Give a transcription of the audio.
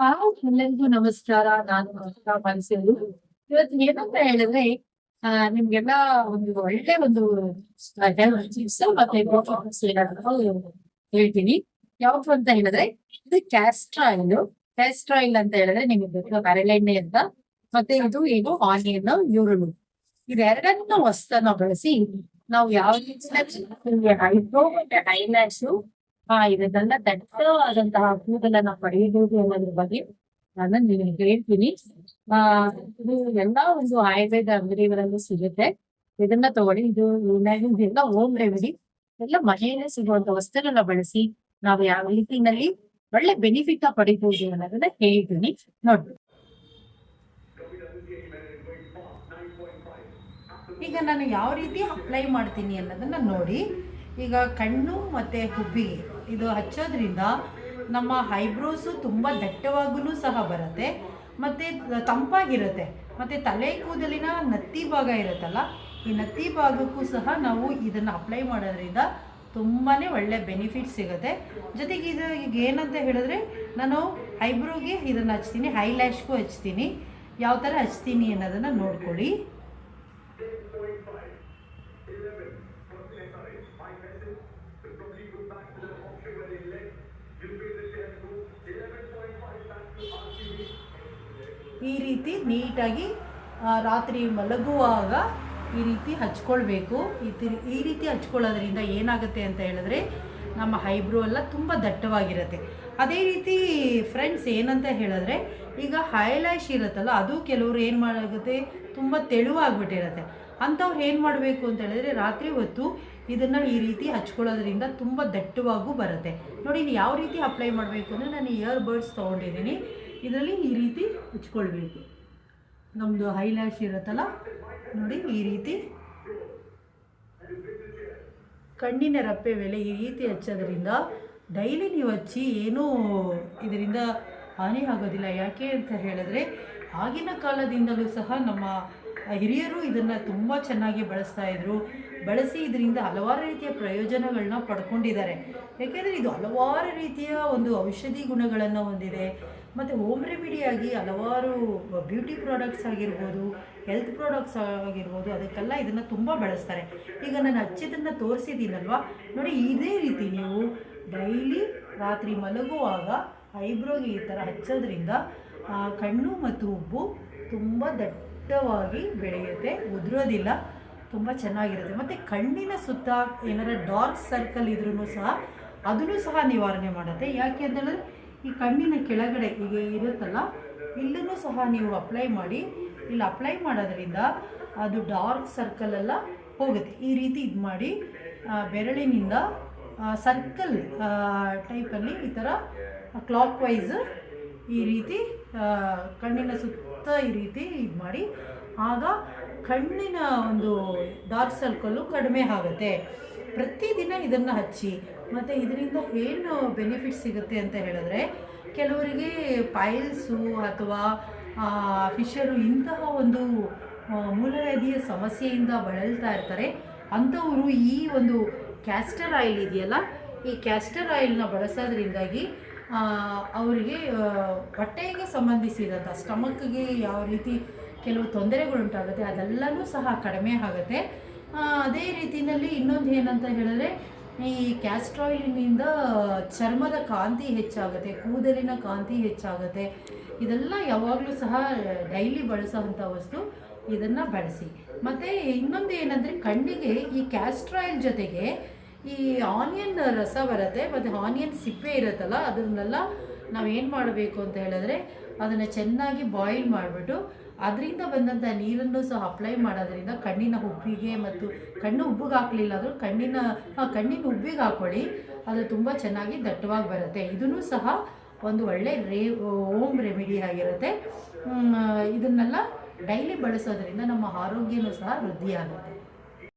ಆ ಎಲ್ಲರಿಗೂ ನಮಸ್ಕಾರ ನಾನು ಮನ್ಸೂರು. ಇವತ್ತು ಏನಂತ ಹೇಳಿದ್ರೆ, ಆ, ನಿಮ್ಗೆಲ್ಲ ಒಂದು ಒಳ್ಳೆ ಒಂದು ಟಿಪ್ಸ್ ಮತ್ತೆ ಹೇಳ್ತೀನಿ. ಯಾವ್ದು ಅಂತ ಹೇಳಿದ್ರೆ, ಇದು ಕ್ಯಾಸ್ಟ್ರಾಯಿಲ್ ಕ್ಯಾಸ್ಟ್ರಾಯಿಲ್ ಅಂತ ಹೇಳಿದ್ರೆ ನಿಮ್ಗೆ ಗೊತ್ತು ಬರಳೆಣ್ಣೆ ಅಂತ. ಮತ್ತೆ ಇದು ಏನು ಆನಿಯನ್ ಯೂರುಳು ಇದೆರಡನ್ನ ವಸ್ತುನ ಬಳಸಿ ನಾವು ಯಾವ ರೀತಿ ಐಬ್ರೋ ಮತ್ತೆ ಐಲ್ಯಾಶು ಆ, ಇದನ್ನೆಲ್ಲ ದಟ್ಟವಾದಂತಹ ನಾವು ಪಡೆಯಬಹುದು ಅನ್ನೋದ್ರ ಬಗ್ಗೆ ನಾನು ನಿಮಗೆ ಹೇಳ್ತೀನಿ. ಆ, ಇದು ಎಲ್ಲಾ ಒಂದು ಆಯುರ್ವೇದ ಅಂಗಡಿಗಳಲ್ಲೂ ಸಿಗುತ್ತೆ. ಇದನ್ನ ತಗೊಳ್ಳಿ. ಇದು ಎಲ್ಲ ಹೋಮ್ ರೆಮಿಡಿ. ಎಲ್ಲ ಮನೆಯಲ್ಲೇ ಸಿಗುವಂತ ವಸ್ತುಗಳನ್ನ ಬಳಸಿ ನಾವು ಯಾವ ರೀತಿನಲ್ಲಿ ಒಳ್ಳೆ ಬೆನಿಫಿಟ್ ಪಡಿಬಹುದು ಅನ್ನೋದನ್ನ ಹೇಳ್ತೀನಿ. ನೋಡಿ ಈಗ ನಾನು ಯಾವ ರೀತಿ ಅಪ್ಲೈ ಮಾಡ್ತೀನಿ ಅನ್ನೋದನ್ನ ನೋಡಿ. ಈಗ ಕಣ್ಣು ಮತ್ತೆ ಹುಬ್ಬಿಗೆ. ಇದು ಹಚ್ಚೋದ್ರಿಂದ ನಮ್ಮ ಐಬ್ರೋಸು ತುಂಬ ದಟ್ಟವಾಗೂ ಸಹ ಬರುತ್ತೆ. ಮತ್ತು ತಂಪಾಗಿರುತ್ತೆ. ಮತ್ತು ತಲೆ ಕೂದಲಿನ ನತ್ತಿ ಭಾಗ ಇರುತ್ತಲ್ಲ, ಈ ನತ್ತಿ ಭಾಗಕ್ಕೂ ಸಹ ನಾವು ಇದನ್ನು ಅಪ್ಲೈ ಮಾಡೋದ್ರಿಂದ ತುಂಬಾ ಒಳ್ಳೆ ಬೆನಿಫಿಟ್ ಸಿಗುತ್ತೆ. ಜೊತೆಗೆ ಇದು ಈಗ ಏನಂತ ಹೇಳಿದ್ರೆ, ನಾನು ಹೈಬ್ರೋಗೆ ಇದನ್ನು ಹಚ್ತೀನಿ ಹೈಲ್ಯಾಶ್ಗೂ ಹಚ್ತೀನಿ. ಯಾವ ಥರ ಹಚ್ತೀನಿ ಅನ್ನೋದನ್ನು ನೋಡ್ಕೊಳ್ಳಿ. ಈ ರೀತಿ ನೀಟಾಗಿ ರಾತ್ರಿ ಮಲಗುವಾಗ ಈ ರೀತಿ ಹಚ್ಕೊಳ್ಬೇಕು. ಈ ರೀತಿ ಹಚ್ಕೊಳ್ಳೋದ್ರಿಂದ ಏನಾಗುತ್ತೆ ಅಂತ ಹೇಳಿದ್ರೆ, ನಮ್ಮ ಹೈಬ್ರೋ ಎಲ್ಲ ತುಂಬ ದಟ್ಟವಾಗಿರುತ್ತೆ. ಅದೇ ರೀತಿ ಫ್ರೆಂಡ್ಸ್, ಏನಂತ ಹೇಳಿದ್ರೆ, ಈಗ ಹೈಲ್ಯಾಶ್ ಇರುತ್ತಲ್ಲ, ಅದು ಕೆಲವರು ಏನು ಮಾಡಾಗುತ್ತೆ, ತುಂಬ ತೆಳುವಾಗ್ಬಿಟ್ಟಿರುತ್ತೆ. ಅಂಥವ್ರು ಏನು ಮಾಡಬೇಕು ಅಂತ ಹೇಳಿದ್ರೆ, ರಾತ್ರಿ ಹೊತ್ತು ಇದನ್ನು ಈ ರೀತಿ ಹಚ್ಕೊಳ್ಳೋದ್ರಿಂದ ತುಂಬ ದಟ್ಟವಾಗೂ ಬರುತ್ತೆ. ನೋಡಿ ಯಾವ ರೀತಿ ಅಪ್ಲೈ ಮಾಡಬೇಕು ಅಂದರೆ, ನಾನು ಇಯರ್ ಬಡ್ಸ್ ತೊಗೊಂಡಿದ್ದೀನಿ. ಇದರಲ್ಲಿ ಈ ರೀತಿ ಹಚ್ಕೊಳ್ಬೇಕು ನಮ್ಮದು ಹೈಲ್ಯಾಶ್ ಇರುತ್ತಲ್ಲ, ನೋಡಿ ಈ ರೀತಿ. ಕಣ್ಣಿನ ರಪ್ಪೆ ಮೇಲೆ ಈ ರೀತಿ ಹಚ್ಚೋದ್ರಿಂದ ಡೈಲಿ ನೀವು ಹಚ್ಚಿ ಏನೂ ಇದರಿಂದ ಹಾನಿ ಆಗೋದಿಲ್ಲ. ಯಾಕೆ ಅಂತ ಹೇಳಿದ್ರೆ, ಆಗಿನ ಕಾಲದಿಂದಲೂ ಸಹ ನಮ್ಮ ಹಿರಿಯರು ಇದನ್ನು ತುಂಬ ಚೆನ್ನಾಗಿ ಬಳಸ್ತಾ ಇದ್ರು. ಬಳಸಿ ಇದರಿಂದ ಹಲವಾರು ರೀತಿಯ ಪ್ರಯೋಜನಗಳನ್ನ ಪಡ್ಕೊಂಡಿದ್ದಾರೆ. ಯಾಕೆಂದರೆ ಇದು ಹಲವಾರು ರೀತಿಯ ಒಂದು ಔಷಧಿ ಗುಣಗಳನ್ನು ಹೊಂದಿದೆ. ಮತ್ತು ಹೋಮ್ ರೆಮಿಡಿಯಾಗಿ ಹಲವಾರು ಬ್ಯೂಟಿ ಪ್ರಾಡಕ್ಟ್ಸ್ ಆಗಿರ್ಬೋದು ಹೆಲ್ತ್ ಪ್ರಾಡಕ್ಟ್ಸ್ ಆಗಿರ್ಬೋದು, ಅದಕ್ಕೆಲ್ಲ ಇದನ್ನು ತುಂಬ ಬಳಸ್ತಾರೆ. ಈಗ ನಾನು ಹಚ್ಚಿದ್ದನ್ನು ತೋರಿಸಿದ್ದೀನಲ್ವ? ನೋಡಿ, ಇದೇ ರೀತಿ ನೀವು ಡೈಲಿ ರಾತ್ರಿ ಮಲಗುವಾಗ ಐಬ್ರೋಗೆ ಈ ಥರ ಹಚ್ಚೋದ್ರಿಂದ ಕಣ್ಣು ಮತ್ತು ಉಬ್ಬು ತುಂಬ ದಟ್ಟವಾಗಿ ಬೆಳೆಯುತ್ತೆ, ಉದುರೋದಿಲ್ಲ, ತುಂಬ ಚೆನ್ನಾಗಿರುತ್ತೆ. ಮತ್ತು ಕಣ್ಣಿನ ಸುತ್ತ ಏನಾರ ಡಾರ್ಕ್ ಸರ್ಕಲ್ ಇದ್ರೂ ಸಹ ಅದನ್ನು ಸಹ ನಿವಾರಣೆ ಮಾಡುತ್ತೆ. ಯಾಕೆ ಅಂತಂದರೆ ಈ ಕಣ್ಣಿನ ಕೆಳಗಡೆ ಈಗ ಇರುತ್ತಲ್ಲ ಇಲ್ಲೂ ಸಹ ನೀವು ಅಪ್ಲೈ ಮಾಡಿ, ಇಲ್ಲಿ ಅಪ್ಲೈ ಮಾಡೋದ್ರಿಂದ ಅದು ಡಾರ್ಕ್ ಸರ್ಕಲ್ ಎಲ್ಲ ಹೋಗುತ್ತೆ. ಈ ರೀತಿ ಇದು ಮಾಡಿ ಬೆರಳಿನಿಂದ ಸರ್ಕಲ್ ಟೈಪಲ್ಲಿ ಈ ಥರ ಕ್ಲಾಕ್ ವೈಸ್ ಈ ರೀತಿ ಕಣ್ಣಿನ ಸುತ್ತ ಈ ರೀತಿ ಇದು ಮಾಡಿ, ಆಗ ಕಣ್ಣಿನ ಒಂದು ಡಾರ್ಕ್ ಸರ್ಕಲ್ಲು ಕಡಿಮೆ ಆಗುತ್ತೆ. ಪ್ರತಿದಿನ ಇದನ್ನು ಹಚ್ಚಿ, ಮತ್ತು ಇದರಿಂದ ಏನು ಬೆನಿಫಿಟ್ ಸಿಗುತ್ತೆ ಅಂತ ಹೇಳಿದ್ರೆ, ಕೆಲವರಿಗೆ ಪೈಲ್ಸು ಅಥವಾ ಫಿಶರು ಇಂತಹ ಒಂದು ಮೂಲವ್ಯಾಧಿಯ ಸಮಸ್ಯೆಯಿಂದ ಬಳಲ್ತಾ ಇರ್ತಾರೆ. ಅಂಥವರು ಈ ಒಂದು ಕ್ಯಾಸ್ಟರ್ ಆಯಿಲ್ ಇದೆಯಲ್ಲ, ಈ ಕ್ಯಾಸ್ಟರ್ ಆಯಿಲ್ನ ಬಳಸೋದ್ರಿಂದಾಗಿ ಅವರಿಗೆ ಹೊಟ್ಟೆಗೆ ಸಂಬಂಧಿಸಿದಂಥ ಸ್ಟಮಕ್ಗೆ ಯಾವ ರೀತಿ ಕೆಲವು ತೊಂದರೆಗಳುಂಟಾಗುತ್ತೆ, ಅದೆಲ್ಲನೂ ಸಹ ಕಡಿಮೆ ಆಗುತ್ತೆ. ಅದೇ ರೀತಿಯಲ್ಲಿ ಇನ್ನೊಂದು ಏನಂತ ಹೇಳಿದ್ರೆ, ಈ ಕ್ಯಾಸ್ಟ್ರಾಯಿಲಿನಿಂದ ಚರ್ಮದ ಕಾಂತಿ ಹೆಚ್ಚಾಗುತ್ತೆ, ಕೂದಲಿನ ಕಾಂತಿ ಹೆಚ್ಚಾಗುತ್ತೆ. ಇದೆಲ್ಲ ಯಾವಾಗಲೂ ಸಹ ಡೈಲಿ ಬಳಸೋವಂಥ ವಸ್ತು, ಇದನ್ನು ಬಳಸಿ. ಮತ್ತು ಇನ್ನೊಂದು ಏನಂದರೆ, ಕಣ್ಣಿಗೆ ಈ ಕ್ಯಾಸ್ಟ್ರಾಯಿಲ್ ಜೊತೆಗೆ ಈ ಆನಿಯನ್ ರಸ ಬರುತ್ತೆ, ಮತ್ತು ಆನಿಯನ್ ಸಿಪ್ಪೆ ಇರುತ್ತಲ್ಲ, ಅದನ್ನೆಲ್ಲ ನಾವೇನು ಮಾಡಬೇಕು ಅಂತ ಹೇಳಿದ್ರೆ ಅದನ್ನು ಚೆನ್ನಾಗಿ ಬಾಯ್ಲ್ ಮಾಡಿಬಿಟ್ಟು ಅದರಿಂದ ಬಂದಂಥ ನೀರನ್ನು ಸಹ ಅಪ್ಲೈ ಮಾಡೋದ್ರಿಂದ ಕಣ್ಣಿನ ಉಬ್ಬಿಗೆ ಮತ್ತು ಕಣ್ಣು ಉಬ್ಬಿಗೆ ಹಾಕಲಿಲ್ಲ ಆದರೂ ಕಣ್ಣಿನ ಕಣ್ಣಿನ ಉಬ್ಬಿಗೆ ಹಾಕ್ಕೊಳ್ಳಿ, ಅದು ತುಂಬ ಚೆನ್ನಾಗಿ ದಟ್ಟವಾಗಿ ಬರುತ್ತೆ. ಇದನ್ನು ಸಹ ಒಂದು ಒಳ್ಳೆ ರೇ ಓಮ್ ರೆಮಿಡಿ ಆಗಿರುತ್ತೆ. ಇದನ್ನೆಲ್ಲ ಡೈಲಿ ಬಳಸೋದ್ರಿಂದ ನಮ್ಮ ಆರೋಗ್ಯನೂ ಸಹ ವೃದ್ಧಿಯಾಗುತ್ತೆ.